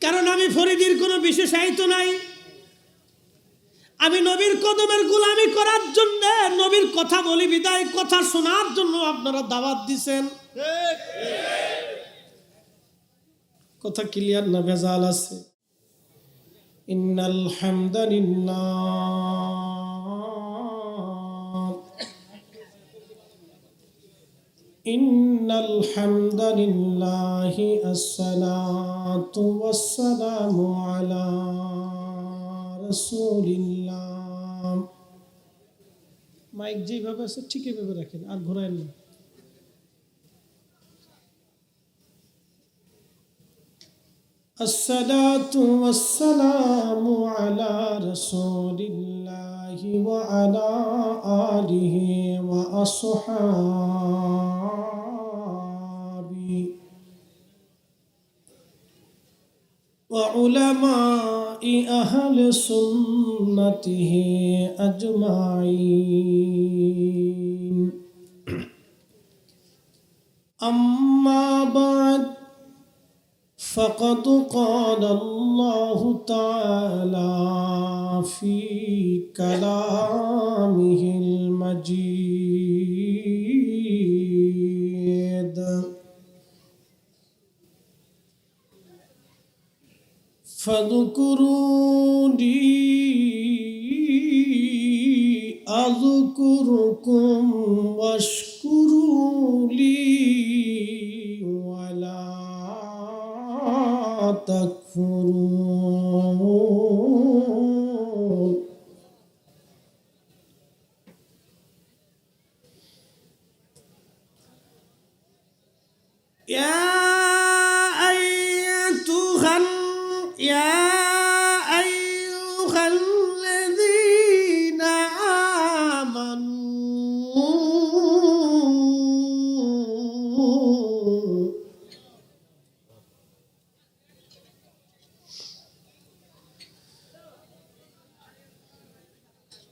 কারণ আমি ফরিদির কোনো বিশেষায়িত নাই। আমি নবীর কদমের গুলামি করার জন্য নবীর কথা বলি, বিদায় কথা শোনার জন্য আপনারা দাওয়াত দিছেন। কথা ক্লিয়ার না ভেজাল আছে। ইন্নাল হামদালিল্লাহ। إن الحمد لله الصلاة والسلام على رسول الله মাইক যেভাবে আছে ঠিক এভাবে রাখেন আর ঘোরায় না الصلاة والسلام على رسول الله وعلى آله وأصحابه وعلماء أهل سنته أجمعين أما بعد فقد قال الله تعالى في كلامه فاذكروني أذكركم واشكروا لي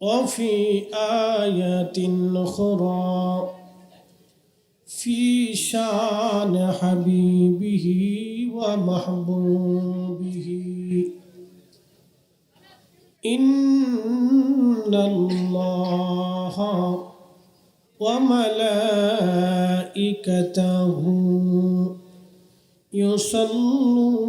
وفي آية أخرى في شأن حبيبه ومحبوبه. إن الله وملائكته يصلون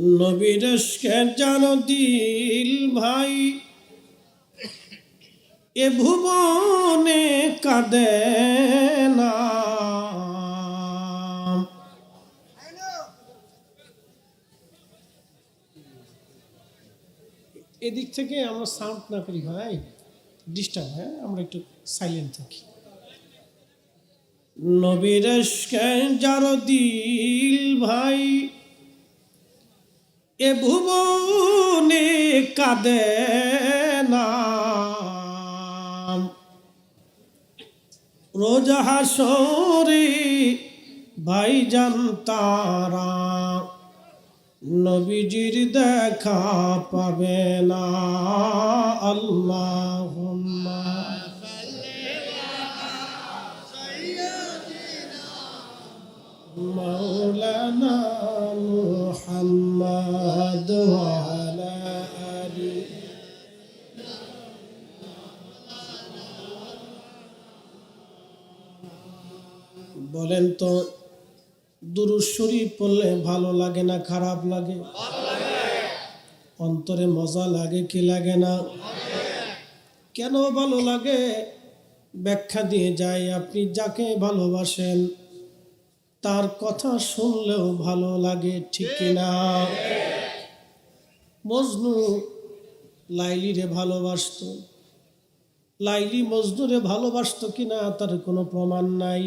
নবীর জানো দিল ভাই। এ ভুবনে কাঁদে না। এদিক থেকে আমরা সাউন্ড না করি ভাই ডিস্টার্ব হ্যাঁ আমরা একটু সাইলেন্ট থাকি। নবীর যার দিল ভাই। এ ভুবনে কাঁদে না। রোজ হাসরে ভাই তারা নবীজির দেখা পাবে না আল্লাহ। বলেন তো শরীফ পড়লে ভালো লাগে না, খারাপ লাগে? অন্তরে মজা লাগে কি লাগে না? কেন ভালো লাগে? ব্যাখ্যা দিয়ে যায়, আপনি যাকে ভালোবাসেন, তার কথা শুনলেও ভালো লাগে, ঠিক না? মজনু লাইলিরে ভালোবাসতো। লাইলি মজনুরে ভালোবাসতো কিনা, তার কোনো প্রমাণ নাই।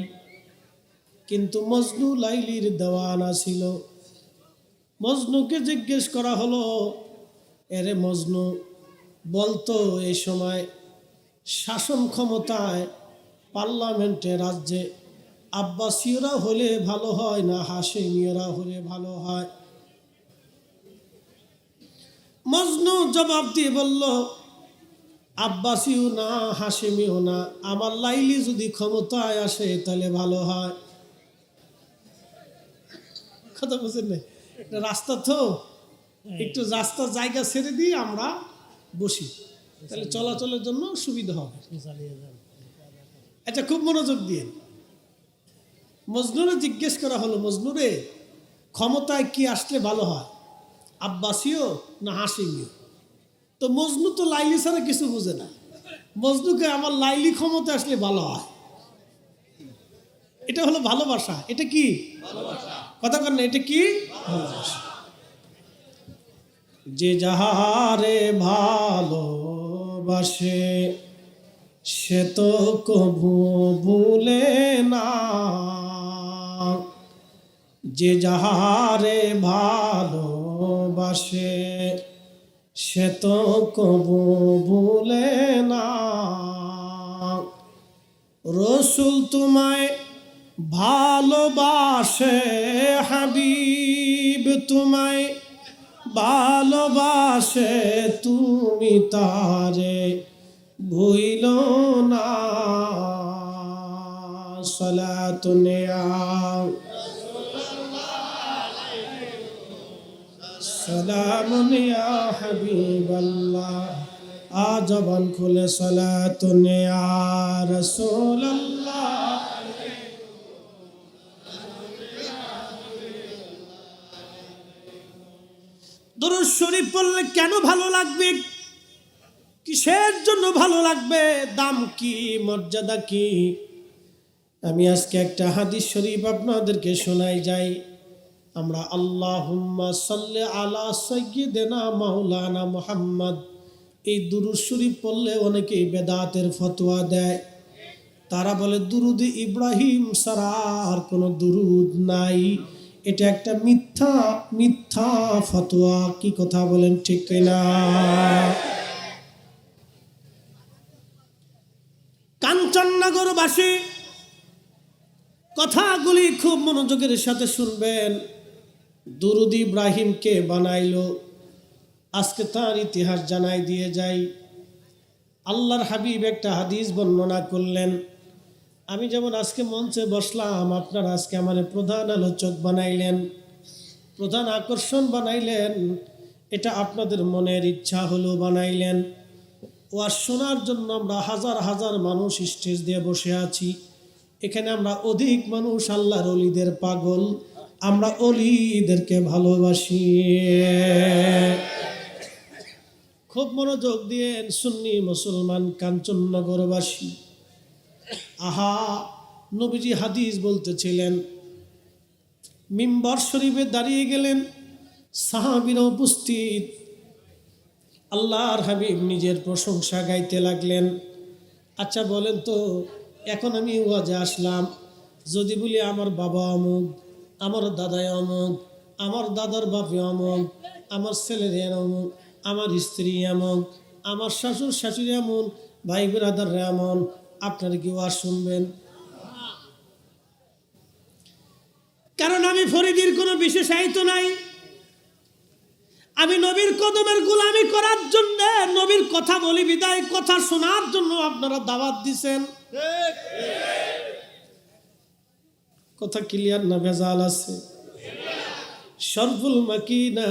কিন্তু মজনু লাইলির দেওয়ানা ছিল। মজনুকে জিজ্ঞেস করা হলো, এরে মজনু, বলতো এই সময় শাসন ক্ষমতায় পার্লামেন্টে রাজ্যে আব্বাসীয়রা হলে ভালো হয় না হাসেমীয়রা হলে ভালো হয়? মজনু জবাব দিয়ে বলল, আব্বাসীও না হাসেমিও না, আমার লাইলি যদি ক্ষমতায় আসে তাহলে ভালো হয়। কথা বুঝেন না এটা রাস্তা তো, একটু রাস্তার জায়গা ছেড়ে দিয়ে আমরা বসি। তাহলে চলাচলের জন্য সুবিধা হবে। আচ্ছা খুব মনোযোগ দিয়ে। মজনুরে জিজ্ঞেস করা হলো, মজনুরে, ক্ষমতায় কি আসলে ভালো হয়? আব্বাসীয় না হাসিমীয় তো মজনু তো লাইলি ছাড়া কিছু বুঝে না। মজনুকে, আমার লাইলি ক্ষমতা আসলে ভালো হয়। এটা হলো ভালোবাসা। এটা কি? কথা কর না, এটা কি? যে যাহারে ভালোবাসে, সে তো কভু ভুলে না। যে যাহারে ভালোবাসে, সে তো কবু ভুলে না। রসুল তোমায় ভালোবাসে হাবিব তোমায়, ভালোবাসে তুমি তারে, ভুইল না। সলাতুনিয়া সালামুন ইয়া হাবিবাল্লাহ। আজবান খুলে সালাতুন ইয়া রাসূলুল্লাহ। দরুদ শরীফ পড়লে কেন ভালো লাগবে? কিসের জন্য ভালো লাগবে? দাম কি, মর্যাদা কি? আমি আজকে একটা হাদিস শরীফ আপনাদেরকে শোনাই যাই। আমরা আল্লাহ সাল্লে আলা সৈয়দেনা মাওলানা মোহাম্মদ। এই দুরুদ শরীফ পড়লে অনেকেই বেদাতের ফতোয়া দেয়। তারা বলে, দুরুদ ইব্রাহিম সারা আর কোনো দুরুদ নাই। এটা একটা মিথ্যা মিথ্যা ফতোয়া। কি কথা বলেন ঠিক কিনা? কাঞ্চননগরবাসী, কথাগুলি খুব মনোযোগের সাথে শুনবেন। দুরুদ ইব্রাহিমকে বানাইলো। আজকে তার ইতিহাস জানাই দিয়ে যাই। আল্লাহর হাবিব একটা হাদিস বর্ণনা করলেন। আমি যেমন আজকে মঞ্চে বসলাম, আপনার আজকে আমার প্রধান আলোচক বানাইলেন, প্রধান আকর্ষণ বানাইলেন, এটা আপনাদের মনের ইচ্ছা হলো বানাইলেন। ও আর শোনার জন্য আমরা হাজার হাজার মানুষ স্টেজ দিয়ে বসে আছি। এখানে আমরা অধিক মানুষ আল্লাহর অলিদের পাগল, আমরা অলিদেরকে ভালোবাসি। খুব মনোযোগ দিয়ে সুন্নি মুসলমান কাঞ্চননগরবাসী আহা, নবীজি হাদিস বলতেছিলেন, মিম্বর শরীফে দাঁড়িয়ে গেলেন সাহাবিরা উপস্থিত। আল্লাহর হাবিব নিজের প্রশংসা গাইতে লাগলেন। আচ্ছা বলেন তো, এখন আমি ওয়াজে আসলাম, যদি বলি আমার বাবা অমুক, আমার দাদাই অমুক, আমার দাদার বাপে অমুক, আমার ছেলের অমুক, আমার স্ত্রী এমন, আমার শ্বশুর শাশুড়ি এমন ভাই ব্রাদার এমন আপনারা কি ওয়াজ শুনবেন? কারণ আমি ফরিদির কোনো বিশেষায়িত নাই। আমি নবীর কদমের গোলামি করার জন্য নবীর কথা বলি, বিদায় কথা শোনার জন্য আপনারা দাওয়াত দিছেন। কথা ক্লিয়ার না ভেজাল আছে? সরফুল মাকিনা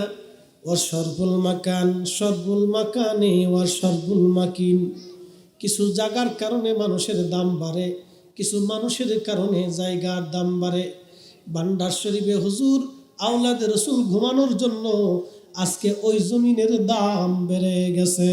ও সর্বুল মাকান সরফুল মাকানে ও সর্বুল মাকিন। কিছু জায়গার কারণে মানুষের দাম বাড়ে, কিছু মানুষের কারণে জায়গার দাম বাড়ে। বান্ডার শরীফে হুজুর আওলাদের রসুল ঘুমানোর জন্য আজকে ওই জমিনের দাম বেড়ে গেছে।